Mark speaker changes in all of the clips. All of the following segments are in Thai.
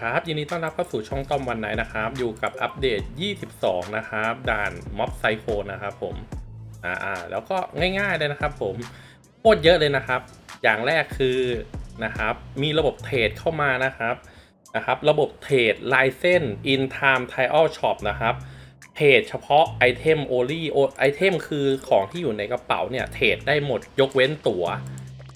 Speaker 1: ครับ ยินดีต้อนรับเข้าสู่ช่องต้อมวันไหนนะครับ อยู่กับอัปเดต 22 นะครับ ด่านม็อบไซโคนะครับผม อ่าแล้วก็ง่ายๆเลยนะครับผมโคตรเยอะเลยนะครับ อย่างแรกคือนะครับ มีระบบเทรดเข้ามานะครับนะครับระบบเทรดลายเส้น in time trial shop นะครับเทรดเฉพาะไอเทม only ไอเทมคือของที่อยู่ในกระเป๋าเนี่ยเทรดได้หมดยกเว้นตั๋ว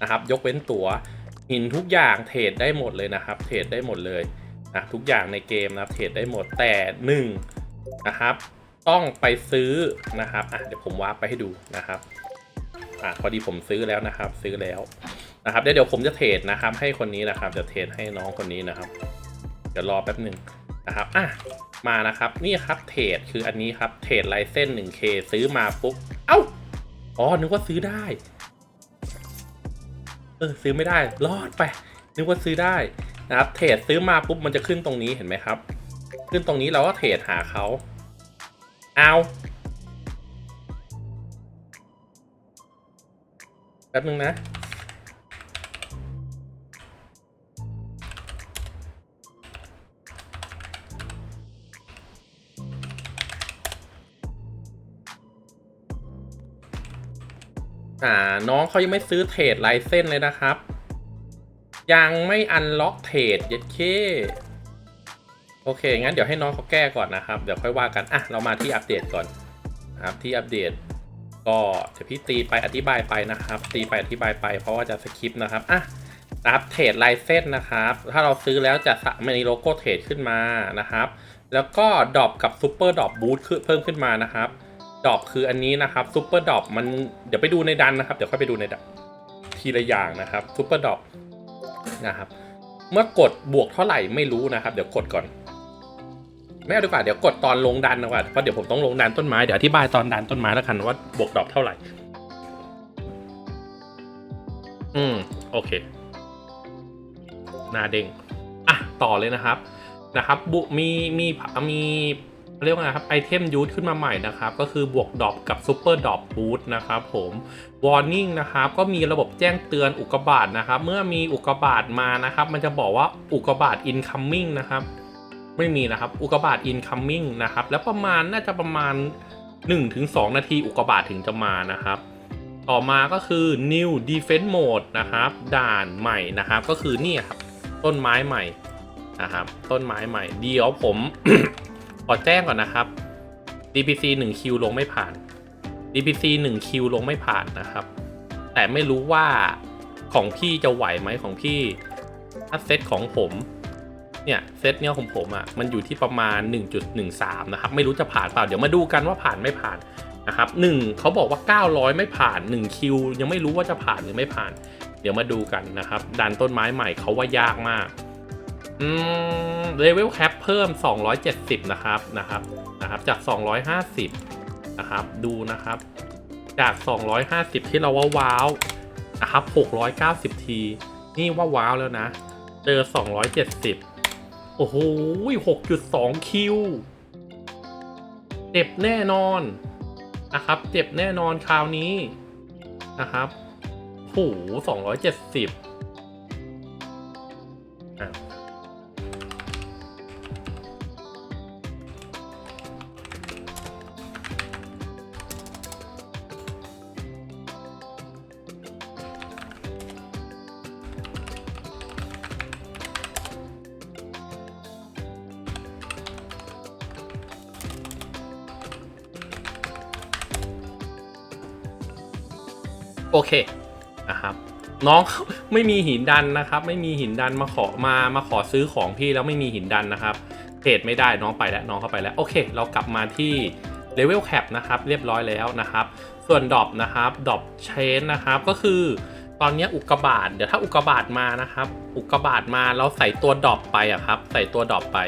Speaker 1: นะครับ ยกเว้นตั๋วหินทุกอย่างเทรดได้หมดเลยนะครับ เทรดได้หมดเลย นะทุกอย่างในเกมนะครับเทรดได้หมดแต่หนึ่งนะครับต้องไปซื้อนะครับอะเดี๋ยวผมวาร์ปไปให้ดูนะครับอะพอดีผมซื้อแล้วนะครับ ซื้อแล้วนะครับเดี๋ยวเดี๋ยวผมจะเทรดนะครับ ให้คนนี้นะครับจะเทรดให้น้องคนนี้นะครับ เดี๋ยวรอแป๊บหนึ่งนะครับอะมานะครับนี่ครับเทรดคืออันนี้ครับเทรดไลเส้น 1K ซื้อมาปุ๊บเอ้าอ๋อนึกว่าซื้อได้เออซื้อไม่ได้รอดไปนึกว่าซื้อได้ นะครับเทรดซื้อมาปุ๊บมันจะขึ้นตรงนี้เห็นไหมครับ ขึ้นตรงนี้เราก็เทรดหาเขาเอาแป๊บนึงนะอ่าน้องเขายังไม่ซื้อเทรดไลเส้นเลยนะครับ ยังไม่อันล็อกเทรดเย็ดเคโอเค งั้นเดี๋ยวให้น้องเขาแก้ก่อนนะครับ เดี๋ยวค่อยว่ากัน อะ เรามาที่อัปเดตก่อนครับที่อัปเดต ก็เดี๋ยวพี่ตีไปอธิบายไปนะครับ ตีไปอธิบายไป เพราะว่าจะสคริปต์นะครับ อะนะครับเทรดไลเส้นนะครับ ถ้าเราซื้อแล้วจะมีโลโก้เทรดขึ้นมานะครับ แล้วก็ดรอปกับซูเปอร์ดรอปบูทเพิ่มขึ้นมานะครับดรอปคืออันนี้นะครับซูเปอร์ดรอปมัน เดี๋ยวไปดูในดันนะครับ เดี๋ยวค่อยไปดูในดันทีละอย่างนะครับซูเปอร์ดรอป นะครับ เมื่อกดบวกเท่าไหร่ไม่รู้นะครับ เดี๋ยวกดก่อน ไม่เอาดีกว่าเดี๋ยวกดตอนลงดันดีกว่าเพราะเดี๋ยวผมต้องลงดันต้นไม้เดี๋ยวอธิบายตอนดันต้นไม้แล้วกันว่าบวกดอปเท่าไหร่ อืมโอเคหน้าเด้งอะต่อเลยนะครับนะครับบุมีมีมี เรียกว่าไงครับไอเทมยูทขึ้นมาใหม่นะครับ ก็คือบวกดรอปกับซูเปอร์ดรอปบูทนะครับผมวอร์นิ่งนะครับก็มีระบบแจ้งเตือนอุกกาบาตนะครับ เมื่อมีอุกกาบาตมานะครับ มันจะบอกว่าอุกกาบาต incoming นะครับ ไม่มีนะครับ อุกกาบาต incoming นะครับ แล้วประมาณน่าจะประมาณ 1-2 นาทีอุกกาบาตถึงจะมานะครับต่อมาก็คือ new defense mode นะครับ ด่านใหม่นะครับ ก็คือนี่ครับ ต้นไม้ใหม่นะครับ ต้นไม้ใหม่ เดี๋ยวผม ขอแจ้งก่อนนะครับ DPC 1คิวลงไม่ผ่าน DPC 1คิวลงไม่ผ่านนะครับ แต่ไม่รู้ว่าของพี่จะไหวไหมของพี่ถ้าเซตของผมเนี่ยเซตเนี้ยของผมอะ่ะมันอยู่ที่ประมาณ 1.13 นะครับ ไม่รู้จะผ่านเปล่า เดี๋ยวมาดูกันว่าผ่านไม่ผ่านนะครับหนึ่งเขาบอกว่า 900 ไม่ผ่าน1คิวยังไม่รู้ว่าจะผ่านหรือไม่ผ่าน เดี๋ยวมาดูกันนะครับ ดันต้นไม้ใหม่เขาว่ายากมาก อืมเลเวลแคปเพิ่ม 270 นะครับนะครับนะครับ จาก 250 นะครับ ดูนะครับ จาก 250 ที่เราว่าว้าวนะครับ 690 ที นี่ว่าว้าวแล้วนะ เจอ 270 โอ้โห6.2 คิว เจ็บแน่นอนนะครับ เจ็บแน่นอนคราวนี้นะครับโอ้โห270 โอเคนะครับน้องไม่มีหินดันนะครับ ไม่มีหินดันมาขอมามาขอซื้อของพี่แล้วไม่มีหินดันนะครับเทรดไม่ได้น้องไปแล้วน้องเข้าไปแล้วโอเค เรากลับมาที่เลเวลแคปนะครับเรียบร้อยแล้วนะครับ ส่วนดอปนะครับดอปเชนนะครับก็คือตอนนี้อุกกาบาตเดี๋ยวถ้าอุกกาบาตมานะครับ อุกกาบาตมาเราใส่ตัวดอปไปอะครับ ใส่ตัวดอปไป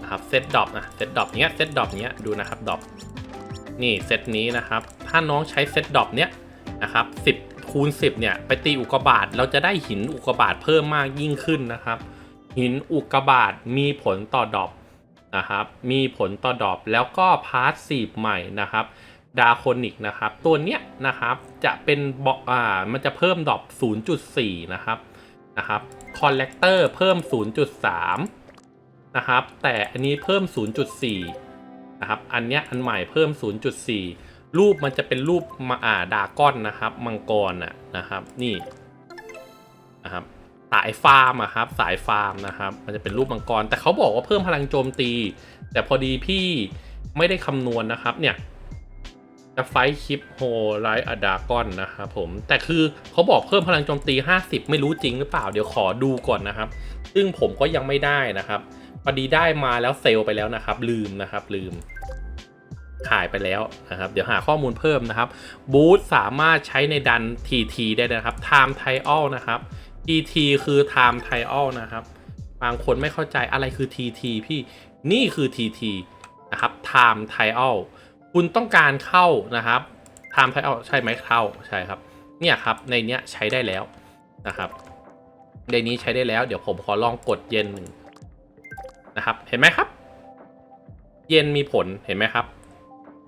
Speaker 1: นะครับเซตดอปนะเซตดอปเนี้ยเซตดอปเนี้ยดูนะครับดอปนี่เซตนี้นะครับ ถ้าน้องใช้เซตดอปเนี้ย นะครับ10คูณ10เนี่ยไปตีอุกกาบาตเราจะได้หินอุกกาบาตเพิ่มมากยิ่งขึ้นนะครับ หินอุกกาบาตมีผลต่อดอปนะครับมีผลต่อดอปแล้วก็พาร์ทสีใหม่นะครับดาโคนิกนะครับตัวเนี้ยนะครับจะเป็นบอกอ่ามันจะเพิ่มดอป0.4 นะครับนะครับคอลเลกเตอร์เพิ่ม 0.3 นะครับแต่อันนี้เพิ่ม 0.4 นะครับอันเนี้ยอันใหม่เพิ่ม 0.4 รูปมันจะเป็นรูปมาอ่าดาก้อนนะครับ มังกรน่ะนะครับ นี่นะครับสายฟาร์มอะครับ สายฟาร์มนะครับ มันจะเป็นรูปมังกร แต่เขาบอกว่าเพิ่มพลังโจมตี แต่พอดีพี่ไม่ได้คำนวณนะครับ เนี่ยจะไฟคลิปโฮไลท์อดากอนนะครับผม แต่คือเขาบอกเพิ่มพลังโจมตี 50 ไม่รู้จริงหรือเปล่า เดี๋ยวขอดูก่อนนะครับ ซึ่งผมก็ยังไม่ได้นะครับพอดีได้มาแล้วเซลไปแล้วนะครับ ลืมนะครับ ลืม ขายไปแล้วนะครับ เดี๋ยวหาข้อมูลเพิ่มนะครับบูธสามารถใช้ในดัน TT ได้นะครับ Time Trial นะครับ TT คือ Time Trial นะครับ บางคนไม่เข้าใจอะไรคือ TT พี่นี่คือ TT นะครับ Time Trial คุณต้องการเข้านะครับ Time Trial ใช่ไหมเข้าใช่ครับ เนี่ยครับในเนี้ยใช้ได้แล้วนะครับในนี้ใช้ได้แล้วเดี๋ยวผมขอลองกดเย็นหนึ่งนะครับ เห็นไหมครับ เย็นมีผลเห็นไหมครับ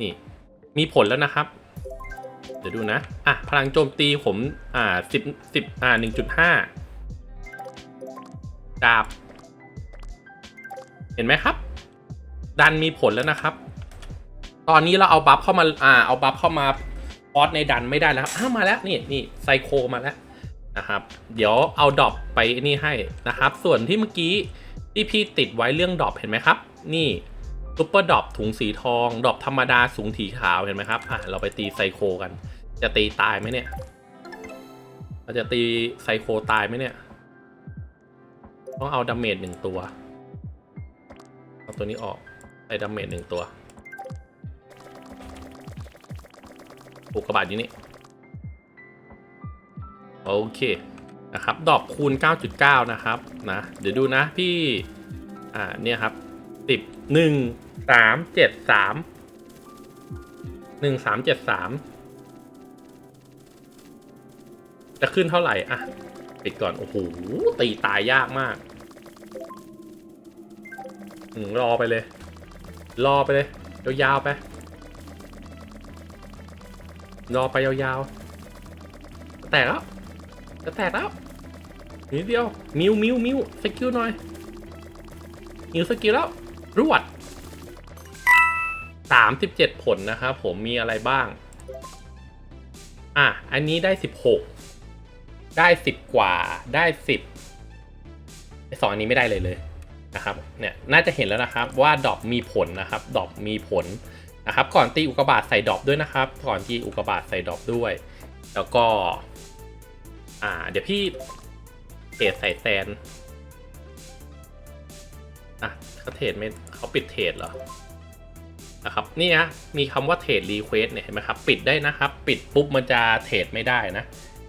Speaker 1: นี่ มีผลแล้วนะครับ เดี๋ยวดูนะ อะ พลังโจมตีผม อ่าสิบสิบอ่าหนึ่งจุดห้าดาบ เห็นไหมครับ ดันมีผลแล้วนะครับ ตอนนี้เราเอาบัฟเข้ามา อ่า เอาบัฟเข้ามาพอสในดันไม่ได้แล้วครับอ้ามาแล้ว นี่นี่ไซโคมาแล้วนะครับ เดี๋ยวเอาดอปไปนี่ให้นะครับ ส่วนที่เมื่อกี้ที่พี่ติดไว้เรื่องดอปเห็นไหมครับ นี่ ซุปเปอร์ดรอปถุงสีทองดรอปธรรมดาสูงถีขาวเห็นไหมครับอะเราไปตีไซโคกัน จะตีตายไหมเนี่ยเราจะตีไซโคตายไหมเนี่ย ต้องเอาดาเมจหนึ่งตัว เอาตัวนี้ออกใส่ดาเมจหนึ่งตัวอุกกาบาตอยู่นี่ โอเคนะครับ ดอกคูณ 9.9 นะครับนะ เดี๋ยวดูนะพี่ อ่าเนี่ยครับ สิบหนึ่งสามเจ็ดสามหนึ่งสามเจ็ดสามจะขึ้นเท่าไหร่อะปิดก่อน โอ้โห ตีตายยากมากอืมรอไปเลย รอไปเลย ยาวๆไป รอไปยาวๆ แตกแล้ว จะแตกแล้ว นิดเดียว มิวมิวมิวสกิลหน่อยมิวสกิลแล้ว 37 ผลนะครับผมมีอะไรบ้าง อะ อันนี้ได้ 16 ได้ 10 กว่าได้10ไอสองอันนี้ไม่ได้เลยเลยนะครับเนี่ยน่าจะเห็นแล้วนะครับว่าดอปมีผลนะครับดอปมีผลนะครับ ก่อนตีอุกกาบาตใส่ดอปด้วยนะครับ ก่อนตีอุกกาบาตใส่ดอปด้วย แล้วก็ อ่า เดี๋ยวพี่เทรดใส่แซนอะเขาเทรดไม่เขาปิดเทรดเหรอ นะครับนี่นะมีคำว่าเทรดรีเควสเนี่ยเห็นไหมครับปิดได้นะครับ ปิดปุ๊บมันจะเทรดไม่ได้นะ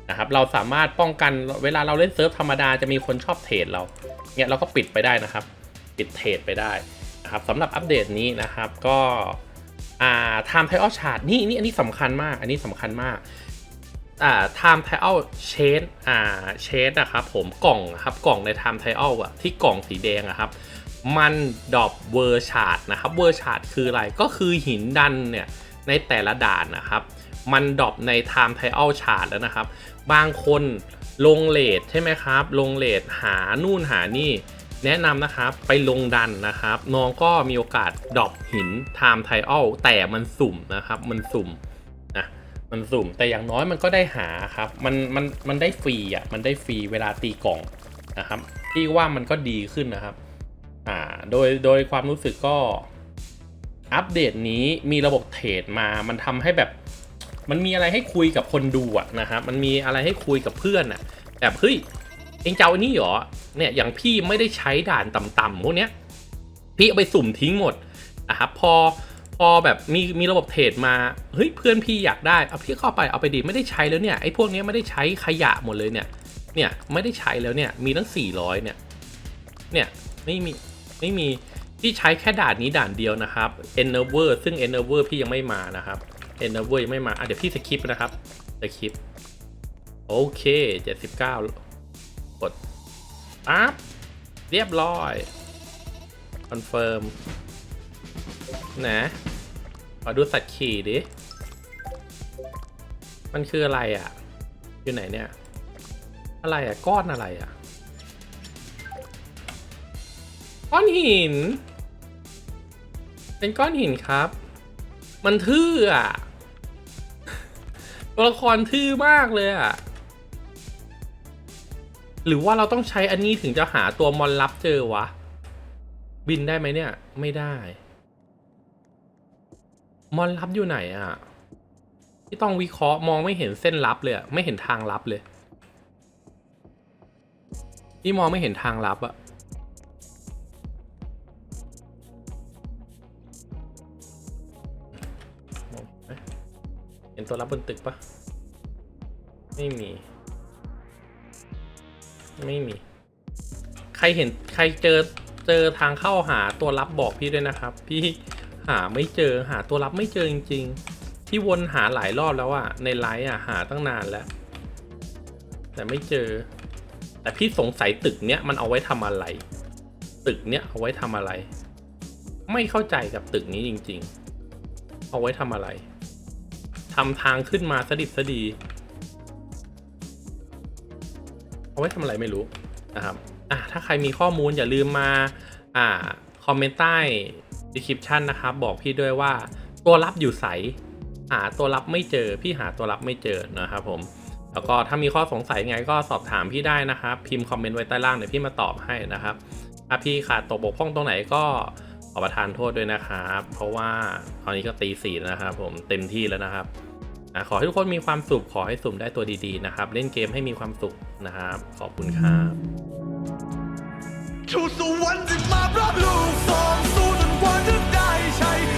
Speaker 1: นะครับเราสามารถป้องกันเวลาเราเล่นเซิร์ฟธรรมดาจะมีคนชอบเทรดเราเนี่ยเราก็ปิดไปได้นะครับ ปิดเทรดไปได้นะครับสำหรับอัปเดตนี้นะครับก็อ่า time trial chart นี่นี่อันนี้สำคัญมาก อันนี้สำคัญมาก อ่า time trial change อ่า change นะครับผมกล่องครับกล่องใน time trial อะที่กล่องสีแดงอะครับ มันดรอปเวอร์ชาร์ดนะครับเวอร์ชาร์ดคืออะไรก็คือหินดันเนี่ยในแต่ละด่านนะครับ มันดรอปใน time trial chart แล้วนะครับ บางคนลงเลทใช่ไหมครับ ลงเลทหานู่นหานี่แนะนำนะครับไปลงดันนะครับ น้องก็มีโอกาสดรอปหิน time trial แต่มันสุ่มนะครับ มันสุ่ม มันสุ่มแต่อย่างน้อยมันก็ได้หาครับ มันมันมันได้ฟรีอะมันได้ฟรีเวลาตีกล่องนะครับพี่ว่ามันก็ดีขึ้นนะครับ อ่าโดยโดยความรู้สึกก็อัปเดตนี้มีระบบเทรดมา มันทำให้แบบ มันมีอะไรให้คุยกับคนดูอะนะครับ มันมีอะไรให้คุยกับเพื่อนอะแบบเฮ้ยเองเจ้าอันนี้เหรอ เนี่ยอย่างพี่ไม่ได้ใช้ด่านต่ำๆพวกเนี้ย พี่เอาไปสุ่มทิ้งหมดนะครับพอ พอแบบมีมีระบบเทรดมาเฮ้ยเพื่อนพี่อยากได้เอาพี่เข้าไปเอาไปดีไม่ได้ใช้แล้วเนี่ยไอ้พวกนี้ไม่ได้ใช้ขยะหมดเลยเนี่ยเนี่ยไม่ได้ใช้แล้วเนี่ยมีตั้ง 400 เนี่ยเนี่ยไม่มีไม่มีพี่ใช้แค่ด่านนี้ด่านเดียวนะครับ e n e v e r ซึ่ง e n e v e r พี่ยังไม่มานะครับ e n e v e r ยังไม่มาอะเดี๋ยวพี่สคิปนะครับสคิปโอเค 79 กดปั๊บเรียบร้อยคอนเฟิร์ม นะขอดูสัตว์ขี่ดิ มันคืออะไรอะ อยู่ไหนเนี่ย อะไรอะ ก้อนอะไรอะ ก้อนหิน เป็นก้อนหินครับ มันทื่ออะ ตัวละครทื่อมากเลยอะ หรือว่าเราต้องใช้อันนี้ถึงจะหาตัวมอนลับเจอวะ บินได้ไหมเนี่ย ไม่ได้ มอนลับอยู่ไหนอะที่ต้องวิเคราะห์มองไม่เห็นเส้นลับเลยไม่เห็นทางลับเลยที่มองไม่เห็นทางลับอะเห็นไหมเห็นตัวลับบนตึกปะไม่มี ไม่มี ใครเห็นใครเจอเจอทางเข้าหาตัวลับบอกพี่ด้วยนะครับ พี่ หาไม่เจอหาตัวลับไม่เจอจริง ๆ ที่วนหาหลายรอบแล้วอะในไลฟ์อะหาตั้งนานแล้ว แต่ไม่เจอ แต่พี่สงสัยตึกเนี้ยมันเอาไว้ทำอะไร ตึกเนี้ยเอาไว้ทำอะไร ไม่เข้าใจกับตึกนี้จริง ๆ เอาไว้ทำอะไรทำทางขึ้นมาสดิบสดี เอาไว้ทำอะไรไม่รู้นะครับอะถ้าใครมีข้อมูลอย่าลืมมาอ่าคอมเมนต์ใต้ description นะครับบอกพี่ด้วยว่าตัวรับอยู่ใสหาตัวรับไม่เจอ พี่หาตัวรับไม่เจอนะครับผมแล้วก็ถ้ามีข้อสงสัยไงก็สอบถามพี่ได้นะครับพิมพ์คอมเมนต์ไว้ใต้ล่างเดี๋ยวพี่มาตอบให้นะครับถ้าพี่ขาดตกบกพร่องตรงไหนก็ขอประทานโทษด้วยนะครับ เพราะว่าตอนนี้ก็ตีสี่นะครับผมเต็มที่แล้วนะครับขอให้ทุกคนมีความสุขขอให้สุ่มได้ตัวดีๆนะครับ เล่นเกมให้มีความสุขนะครับ ขอบคุณครับ
Speaker 2: ว่าจะได้ใช้